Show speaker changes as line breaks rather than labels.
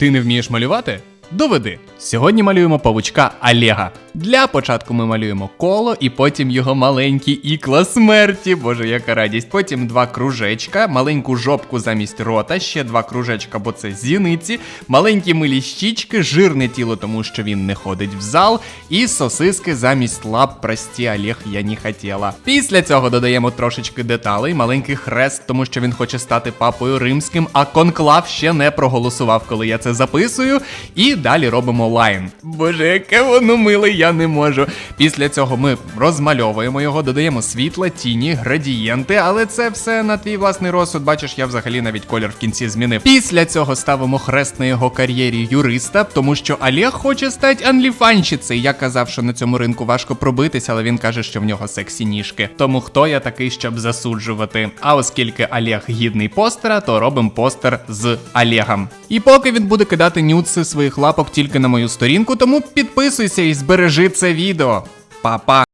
Ти не вмієш малювати? Доведи. Сьогодні малюємо павучка Олега. Для початку ми малюємо коло і потім його маленький ікла смерті. Боже, яка радість. Потім два кружечка, маленьку жопку замість рота, ще два кружечка, бо це зіниці, маленькі милі щічки, жирне тіло, тому що він не ходить в зал, і сосиски замість лап, прості Олег, я не хотіла. Після цього додаємо трошечки деталей, маленький хрест, тому що він хоче стати папою римським, а конклав ще не проголосував, коли я це записую. І далі робимо лайн. Боже, яке воно миле, я не можу. Після цього ми розмальовуємо його, додаємо світла, тіні, градієнти, але це все на твій власний розсуд. Бачиш, я взагалі навіть колір в кінці змінив. Після цього ставимо хрест на його кар'єрі юриста, тому що Олег хоче стати анліфанщицею. Я казав, що на цьому ринку важко пробитися, але він каже, що в нього сексі ніжки. Тому хто я такий, щоб засуджувати? А оскільки Олег гідний постера, то робимо постер з Олегом. І поки він буде кидати нюци своїх лапок тільки на мою сторінку, тому підписуйся і збережи це відео. Па-па!